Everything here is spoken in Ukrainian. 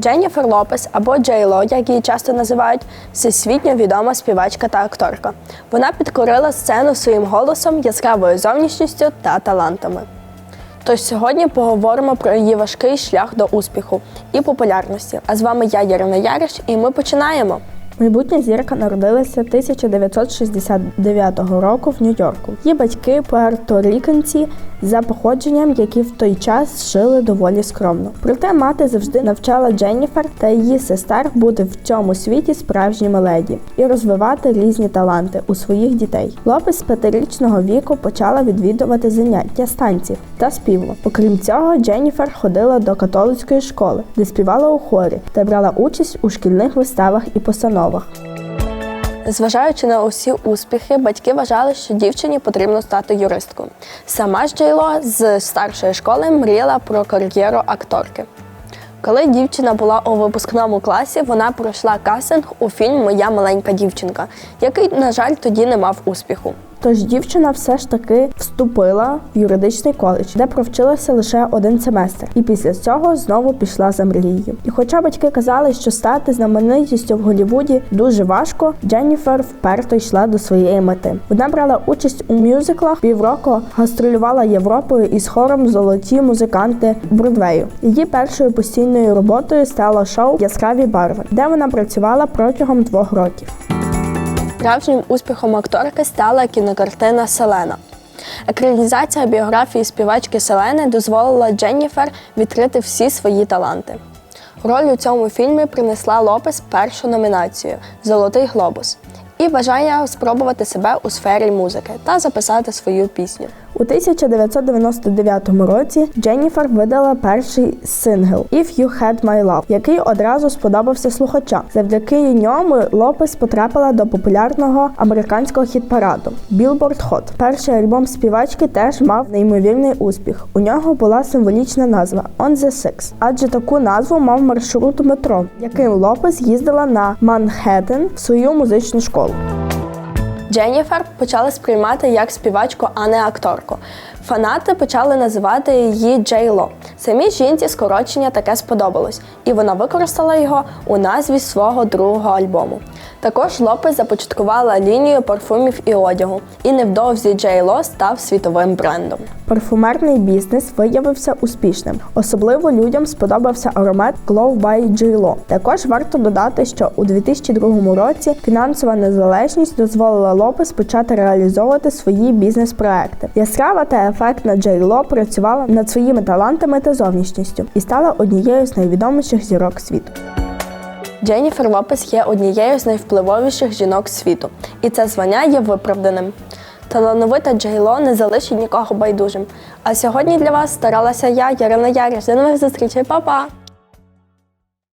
Дженніфер Лопес або Джей Ло, як її часто називають, всесвітньо відома співачка та акторка. Вона підкорила сцену своїм голосом, яскравою зовнішністю та талантами. Тож сьогодні поговоримо про її важкий шлях до успіху і популярності. А з вами я, Ярина Яриш, і ми починаємо. Майбутня зірка народилася 1969 року в Нью-Йорку. Її батьки пуерторіканці за походженням, які в той час жили доволі скромно. Проте мати завжди навчала Дженніфер та її сестер бути в цьому світі справжніми леді і розвивати різні таланти у своїх дітей. Лопес з п'ятирічного віку почала відвідувати заняття з танців та співу. Окрім цього, Дженніфер ходила до католицької школи, де співала у хорі та брала участь у шкільних виставах і постановах. Зважаючи на усі успіхи, батьки вважали, що дівчині потрібно стати юристкою. Сама ж Джейло з старшої школи мріяла про кар'єру акторки. Коли дівчина була у випускному класі, вона пройшла кастинг у фільм Моя маленька дівчинка, який, на жаль, тоді не мав успіху. Тож дівчина все ж таки вступила в юридичний коледж, де провчилася лише один семестр, і після цього знову пішла за мрією. І хоча батьки казали, що стати знаменитістю в Голлівуді дуже важко, Дженніфер вперто йшла до своєї мети. Вона брала участь у мюзиклах, півроку гастролювала Європою із хором Золоті музиканти Бродвею. Її першою постійною роботою стало шоу Яскраві барви, де вона працювала протягом двох років. Справжнім успіхом акторки стала кінокартина Селена. Екранізація біографії співачки Селени дозволила Дженніфер відкрити всі свої таланти. Роль у цьому фільмі принесла Лопес першу номінацію Золотий глобус і спробувати себе у сфері музики та записати свою пісню. У 1999 році Дженніфер видала перший сингл «If You Had My Love», який одразу сподобався слухачам. Завдяки ньому Лопес потрапила до популярного американського хіт-параду Billboard Hot. Перший альбом співачки теж мав неймовірний успіх. У нього була символічна назва «On the Six», адже таку назву мав маршрут метро, яким Лопес їздила на Манхеттен в свою музичну школу. Дженніфер почали сприймати як співачку, а не акторку. Фанати почали називати її Джейло. Самій жінці скорочення таке сподобалось, і вона використала його у назві свого другого альбому. Також Лопес започаткувала лінію парфумів і одягу, і невдовзі Джей Ло став світовим брендом. Парфумерний бізнес виявився успішним. Особливо людям сподобався аромат Glow by J. Lo. Також варто додати, що у 2002 році фінансова незалежність дозволила Лопес почати реалізовувати свої бізнес-проекти. Яскрава та ефектна Джей Ло працювала над своїми талантами та зовнішністю і стала однією з найвідоміших зірок світу. Дженніфер Лопес є однією з найвпливовіших жінок світу, і це звання є виправданим. Талановита Джейло не залишить нікого байдужим. А сьогодні для вас старалася я, Ярина Яриш. До нових зустрічей, Па-па!